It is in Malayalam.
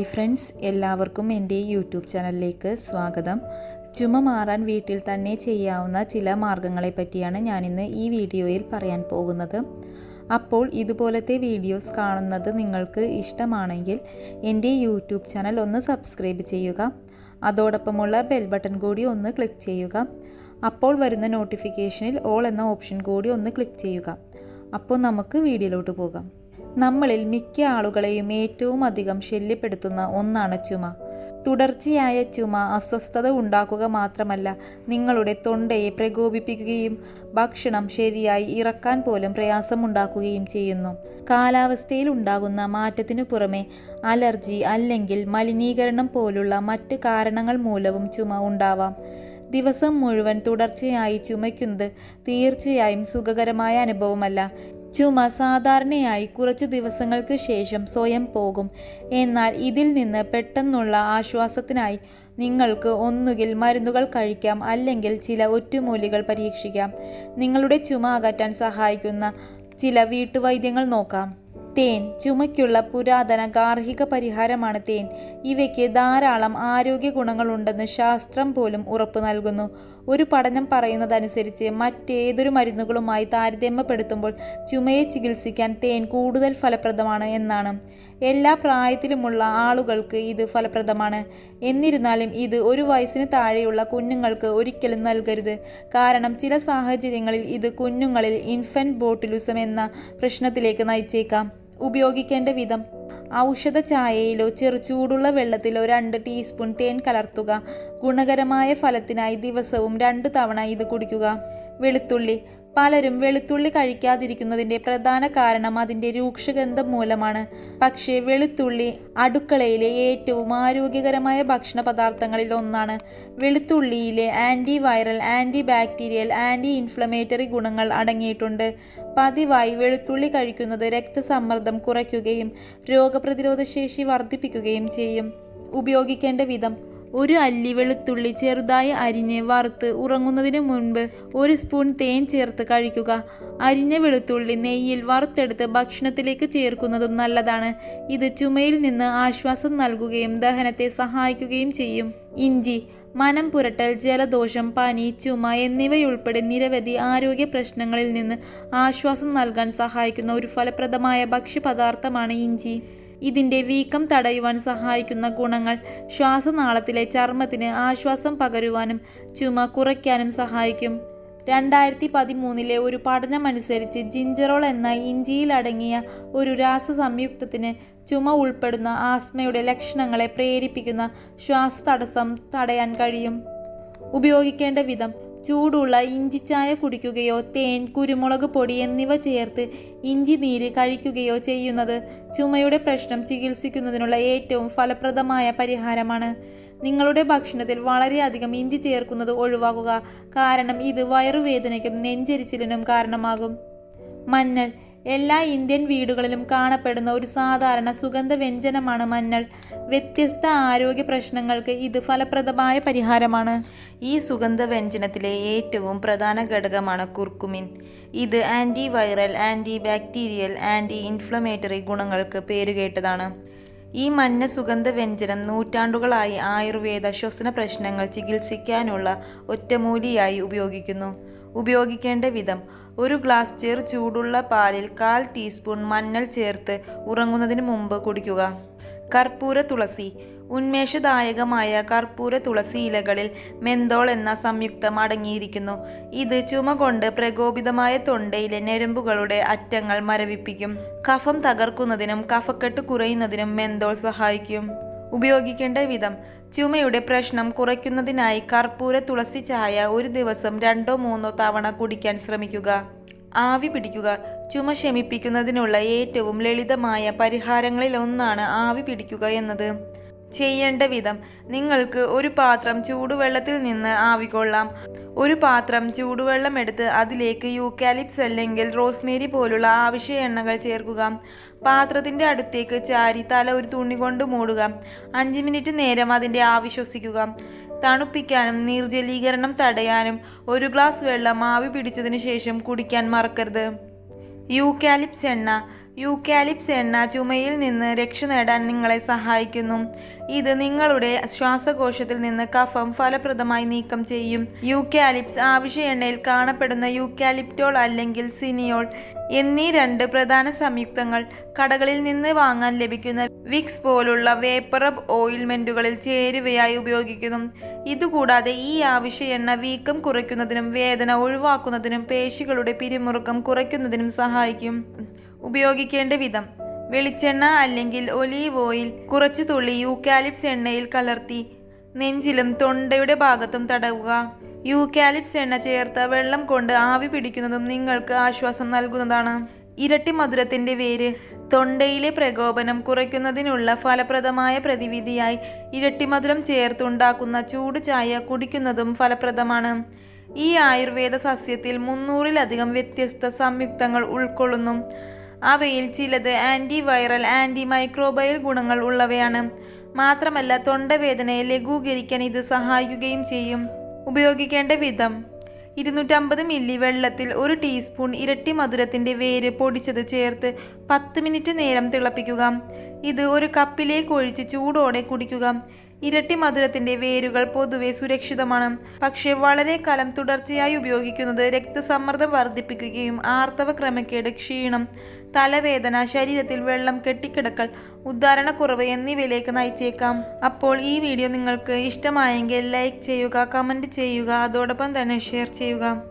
ഹായ് ഫ്രണ്ട്സ് എല്ലാവർക്കും എന്റെ യൂട്യൂബ് ചാനലിലേക്ക് സ്വാഗതം. ചുമ മാറാൻ വീട്ടിൽ തന്നെ ചെയ്യാവുന്ന ചില മാർഗങ്ങളെ പറ്റിയാണ് ഞാനിന്ന് ഈ വീഡിയോയിൽ പറയാൻ പോകുന്നത്. അപ്പോൾ ഇതുപോലത്തെ വീഡിയോസ് കാണുന്നത് നിങ്ങൾക്ക് ഇഷ്ടമാണെങ്കിൽ എന്റെ യൂട്യൂബ് ചാനൽ ഒന്ന് സബ്സ്ക്രൈബ് ചെയ്യുക. അതോടൊപ്പമുള്ള ബെൽ ബട്ടൺ കൂടി ഒന്ന് ക്ലിക്ക് ചെയ്യുക. അപ്പോൾ വരുന്ന നോട്ടിഫിക്കേഷനിൽ ഓൾ എന്ന ഓപ്ഷൻ കൂടി ഒന്ന് ക്ലിക്ക് ചെയ്യുക. അപ്പോൾ നമുക്ക് വീഡിയോയിലോട്ട് പോകാം. നമ്മളിൽ മിക്ക ആളുകളെയും ഏറ്റവും അധികം ശല്യപ്പെടുത്തുന്ന ഒന്നാണ് ചുമ. തുടർച്ചയായ ചുമ അസ്വസ്ഥത ഉണ്ടാക്കുക മാത്രമല്ല നിങ്ങളുടെ തൊണ്ടയെ പ്രകോപിപ്പിക്കുകയും ഭക്ഷണം ശരിയായി ഇറക്കാൻ പോലും പ്രയാസമുണ്ടാക്കുകയും ചെയ്യുന്നു. കാലാവസ്ഥയിൽ ഉണ്ടാകുന്ന മാറ്റത്തിനു പുറമെ അലർജി അല്ലെങ്കിൽ മലിനീകരണം പോലുള്ള മറ്റ് കാരണങ്ങൾ മൂലവും ചുമ ഉണ്ടാവാം. ദിവസം മുഴുവൻ തുടർച്ചയായി ചുമയ്ക്കുന്നത് തീർച്ചയായും സുഖകരമായ അനുഭവമല്ല. ചുമ സാധാരണയായി കുറച്ചു ദിവസങ്ങൾക്ക് ശേഷം സ്വയം പോകും. എന്നാൽ ഇതിൽ നിന്ന് പെട്ടെന്നുള്ള ആശ്വാസത്തിനായി നിങ്ങൾക്ക് ഒന്നുകിൽ മരുന്നുകൾ കഴിക്കാം അല്ലെങ്കിൽ ചില ഒറ്റുമൂലികൾ പരീക്ഷിക്കാം. നിങ്ങളുടെ ചുമ അകറ്റാൻ സഹായിക്കുന്ന ചില വീട്ടുവൈദ്യങ്ങൾ നോക്കാം. തേൻ ചുമയ്ക്കുള്ള പുരാതന ഗാർഹിക പരിഹാരമാണ് തേൻ. ഇവയ്ക്ക് ധാരാളം ആരോഗ്യ ഗുണങ്ങളുണ്ടെന്ന് ശാസ്ത്രം പോലും ഉറപ്പ് നൽകുന്നു. ഒരു പഠനം പറയുന്നതനുസരിച്ച് മറ്റേതൊരു മരുന്നുകളുമായി താരതമ്യപ്പെടുത്തുമ്പോൾ ചുമയെ ചികിത്സിക്കാൻ തേൻ കൂടുതൽ ഫലപ്രദമാണ് എന്നാണ്. എല്ലാ പ്രായത്തിലുമുള്ള ആളുകൾക്ക് ഇത് ഫലപ്രദമാണ്. എന്നിരുന്നാലും ഇത് ഒരു വയസ്സിന് താഴെയുള്ള കുഞ്ഞുങ്ങൾക്ക് ഒരിക്കലും നൽകരുത്. കാരണം ചില സാഹചര്യങ്ങളിൽ ഇത് കുഞ്ഞുങ്ങളിൽ ഇൻഫന്റ് ബോട്ടിലിസം എന്ന പ്രശ്നത്തിലേക്ക് നയിച്ചേക്കാം. ഉപയോഗിക്കേണ്ട വിധം. ഔഷധ ചായയിലോ ചെറുചൂടുള്ള വെള്ളത്തിലോ രണ്ട് ടീസ്പൂൺ തേൻ കലർത്തുക. ഗുണകരമായ ഫലത്തിനായി ദിവസവും രണ്ട് തവണ ഇത് കുടിക്കുക. വെളുത്തുള്ളി പലരും വെളുത്തുള്ളി കഴിക്കാതിരിക്കുന്നതിന്റെ പ്രധാന കാരണം അതിന്റെ രൂക്ഷഗന്ധം മൂലമാണ്. പക്ഷേ വെളുത്തുള്ളി അടുക്കളയിലെ ഏറ്റവും ആരോഗ്യകരമായ ഭക്ഷണ പദാർത്ഥങ്ങളിൽ ഒന്നാണ്. വെളുത്തുള്ളിയിലെ anti viral anti bacterial anti inflammatory ഗുണങ്ങൾ അടങ്ങിയിട്ടുണ്ട്. പതിവായി വെളുത്തുള്ളി കഴിക്കുന്നത് രക്തസമ്മർദ്ദം കുറയ്ക്കുകയും രോഗപ്രതിരോധ ശേഷി വർദ്ധിപ്പിക്കുകയും ചെയ്യും. ഉപയോഗിക്കേണ്ട വിധം ഒരു അല്ലി വെളുത്തുള്ളി ചെറുതായി അരിഞ്ഞ് വറുത്ത് ഉറങ്ങുന്നതിന് മുൻപ് ഒരു സ്പൂൺ തേൻ ചേർത്ത് കഴിക്കുക. അരിഞ്ഞ വെളുത്തുള്ളി നെയ്യിൽ വറുത്തെടുത്ത് ഭക്ഷണത്തിലേക്ക് ചേർക്കുന്നതും നല്ലതാണ്. ഇത് ചുമയിൽ നിന്ന് ആശ്വാസം നൽകുകയും ദഹനത്തെ സഹായിക്കുകയും ചെയ്യും. ഇഞ്ചി മനം പുരട്ടൽ ജലദോഷം പനി ചുമ എന്നിവയുൾപ്പെടെ നിരവധി ആരോഗ്യ പ്രശ്നങ്ങളിൽ നിന്ന് ആശ്വാസം നൽകാൻ സഹായിക്കുന്ന ഒരു ഫലപ്രദമായ ഭക്ഷ്യപദാർത്ഥമാണ് ഇഞ്ചി. ഇതിന്റെ വീക്കം തടയുവാൻ സഹായിക്കുന്ന ഗുണങ്ങൾ ശ്വാസനാളത്തിലെ ചർമ്മത്തിന് ആശ്വാസം പകരുവാനും ചുമ കുറയ്ക്കാനും സഹായിക്കും. രണ്ടായിരത്തി പതിമൂന്നിലെ ഒരു പഠനമനുസരിച്ച് ജിഞ്ചറോൾ എന്ന ഇഞ്ചിയിലടങ്ങിയ ഒരു രാസസംയുക്തത്തിന് ചുമ ഉൾപ്പെടുന്ന ആസ്മയുടെ ലക്ഷണങ്ങളെ പ്രേരിപ്പിക്കുന്ന ശ്വാസതടസ്സം തടയാൻ കഴിയും. ഉപയോഗിക്കേണ്ട വിധം ചൂടുള്ള ഇഞ്ചിച്ചായ കുടിക്കുകയോ തേൻ കുരുമുളക് പൊടി എന്നിവ ചേർത്ത് ഇഞ്ചി നീര് കഴിക്കുകയോ ചെയ്യുന്നത് ചുമയുടെ പ്രശ്നം ചികിത്സിക്കുന്നതിനുള്ള ഏറ്റവും ഫലപ്രദമായ പരിഹാരമാണ്. നിങ്ങളുടെ ഭക്ഷണത്തിൽ വളരെയധികം ഇഞ്ചി ചേർക്കുന്നത് ഒഴിവാക്കുക. കാരണം ഇത് വയറുവേദനയ്ക്കും നെഞ്ചരിച്ചിലിനും കാരണമാകും. മഞ്ഞൾ എല്ലാ ഇന്ത്യൻ വീടുകളിലും കാണപ്പെടുന്ന ഒരു സാധാരണ സുഗന്ധ വ്യഞ്ജനമാണ് മഞ്ഞൾ. വ്യത്യസ്ത ആരോഗ്യ പ്രശ്നങ്ങൾക്ക് ഇത് ഫലപ്രദമായ പരിഹാരമാണ്. ഈ സുഗന്ധ വ്യഞ്ജനത്തിലെ ഏറ്റവും പ്രധാന ഘടകമാണ് കുർക്കുമിൻ. ഇത് anti viral anti bacterial anti inflammatory ഗുണങ്ങൾക്ക് പേരുകേട്ടതാണ് ഈ മഞ്ഞ സുഗന്ധ വ്യഞ്ജനം നൂറ്റാണ്ടുകളായി ആയുർവേദ ശ്വസന പ്രശ്നങ്ങൾ ചികിത്സിക്കാനുള്ള ഒറ്റമൂലിയായി ഉപയോഗിക്കുന്നു. ഉപയോഗിക്കേണ്ട വിധം ഒരു ഗ്ലാസ് ചെറു ചൂടുള്ള പാലിൽ കാൽ ടീസ്പൂൺ മഞ്ഞൾ ചേർത്ത് ഉറങ്ങുന്നതിന് മുമ്പ് കുടിക്കുക. കർപ്പൂര തുളസി. ഉന്മേഷദായകമായ കർപ്പൂര തുളസി ഇലകളിൽ മെന്തോൾ എന്ന സംയുക്തം അടങ്ങിയിരിക്കുന്നു. ഇത് ചുമ കൊണ്ട് പ്രകോപിതമായ തൊണ്ടയിലെ ഞരമ്പുകളുടെ അറ്റങ്ങൾ മരവിപ്പിക്കും. കഫം തകർക്കുന്നതിനും കഫക്കെട്ട് കുറയുന്നതിനും മെന്തോൾ സഹായിക്കും. ഉപയോഗിക്കേണ്ട വിധം ചുമയുടെ പ്രശ്നം കുറയ്ക്കുന്നതിനായി കർപ്പൂര തുളസി ചായ ഒരു ദിവസം രണ്ടോ മൂന്നോ തവണ കുടിക്കാൻ ശ്രമിക്കുക. ആവി പിടിക്കുക. ചുമ ശമിപ്പിക്കുന്നതിനുള്ള ഏറ്റവും ലളിതമായ പരിഹാരങ്ങളിൽ ഒന്നാണ് ആവി പിടിക്കുക എന്നത്. ചെയ്യേണ്ട വിധം നിങ്ങൾക്ക് ഒരു പാത്രം ചൂടുവെള്ളത്തിൽ നിന്ന് ആവിക്കൊള്ളാം ഒരു പാത്രം ചൂടുവെള്ളം എടുത്ത് അതിലേക്ക് യൂക്കാലിപ്സ് അല്ലെങ്കിൽ റോസ്മേരി പോലുള്ള ആവശ്യ എണ്ണകൾ ചേർക്കുക. പാത്രത്തിന്റെ അടുത്തേക്ക് ചാരി തല ഒരു തുണി കൊണ്ട് മൂടുക. അഞ്ച് മിനിറ്റ് നേരം അതിന്റെ ആവിശ്വസിക്കുക. തണുപ്പിക്കാനും നീർജലീകരണം തടയാനും ഒരു ഗ്ലാസ് വെള്ളം ആവി പിടിച്ചതിന് ശേഷം കുടിക്കാൻ മറക്കരുത്. യൂക്കാലിപ്സ് എണ്ണ യൂക്കാലിപ്സ് എണ്ണ ചുമയിൽ നിന്ന് രക്ഷ നേടാൻ നിങ്ങളെ സഹായിക്കുന്നു. ഇത് നിങ്ങളുടെ ശ്വാസകോശത്തിൽ നിന്ന് കഫം ഫലപ്രദമായി നീക്കം ചെയ്യും. യൂക്കാലിപ്സ് ആവശ്യ എണ്ണയിൽ കാണപ്പെടുന്ന യൂക്കാലിപ്റ്റോൾ അല്ലെങ്കിൽ സിനിയോൾ എന്നീ രണ്ട് പ്രധാന സംയുക്തങ്ങൾ കടകളിൽ നിന്ന് വാങ്ങാൻ ലഭിക്കുന്ന വിക്സ് പോലുള്ള വേപ്പറബ് ഓയിൽമെന്റുകളിൽ ചേരുവയായി ഉപയോഗിക്കുന്നു. ഇതുകൂടാതെ ഈ ആവശ്യ എണ്ണ വീക്കം കുറയ്ക്കുന്നതിനും വേദന ഒഴിവാക്കുന്നതിനും പേശികളുടെ പിരിമുറുക്കം കുറയ്ക്കുന്നതിനും സഹായിക്കും. ഉപയോഗിക്കേണ്ട വിധം. വെളിച്ചെണ്ണ അല്ലെങ്കിൽ ഒലീവ് ഓയിൽ കുറച്ച് തുള്ളി യൂക്കാലിപ്സ് എണ്ണയിൽ കലർത്തി നെഞ്ചിലും തൊണ്ടയുടെ ഭാഗത്തും തടവുക. യൂക്കാലിപ്സ് എണ്ണ ചേർത്ത വെള്ളം കൊണ്ട് ആവി പിടിക്കുന്നതും നിങ്ങൾക്ക് ആശ്വാസം നൽകുന്നതാണ്. ഇരട്ടി മധുരത്തിന്റെ വേര്. തൊണ്ടയിലെ പ്രകോപനം കുറയ്ക്കുന്നതിനുള്ള ഫലപ്രദമായ പ്രതിവിധിയായി ഇരട്ടി മധുരം ചേർത്തുണ്ടാക്കുന്ന ചൂട് ചായ കുടിക്കുന്നതും ഫലപ്രദമാണ്. ഈ ആയുർവേദ സസ്യത്തിൽ മുന്നൂറിലധികം വ്യത്യസ്ത സംയുക്തങ്ങൾ ഉൾക്കൊള്ളുന്നു. അവയിൽ ചിലത് ആന്റി വൈറൽ ആന്റി മൈക്രോബയൽ ഗുണങ്ങൾ ഉള്ളവയാണ്. മാത്രമല്ല തൊണ്ടവേദനയെ ലഘൂകരിക്കാൻ ഇത് സഹായിക്കുകയും ചെയ്യും. ഉപയോഗിക്കേണ്ട വിധം ഇരുന്നൂറ്റമ്പത് മില്ലി വെള്ളത്തിൽ ഒരു ടീസ്പൂൺ ഇരട്ടി മധുരത്തിന്റെ വേര് പൊടിച്ചത് ചേർത്ത് പത്ത് മിനിറ്റ് നേരം തിളപ്പിക്കുക. ഇത് ഒരു കപ്പിലേക്ക് ഒഴിച്ച് ചൂടോടെ കുടിക്കുക. ഇരട്ടി മധുരത്തിന്റെ വേരുകൾ പൊതുവെ സുരക്ഷിതമാണ്. പക്ഷേ വളരെ കാലം തുടർച്ചയായി ഉപയോഗിക്കുന്നത് രക്തസമ്മർദ്ദം വർദ്ധിപ്പിക്കുകയും ആർത്തവ ക്രമക്കേട് ക്ഷീണം തലവേദന ശരീരത്തിൽ വെള്ളം കെട്ടിക്കിടക്കൽ ഉദ്ധാരണക്കുറവ് എന്നിവയിലേക്ക് നയിച്ചേക്കാം. അപ്പോൾ ഈ വീഡിയോ നിങ്ങൾക്ക് ഇഷ്ടമായെങ്കിൽ ലൈക്ക് ചെയ്യുക കമന്റ് ചെയ്യുക അതോടൊപ്പം തന്നെ ഷെയർ ചെയ്യുക.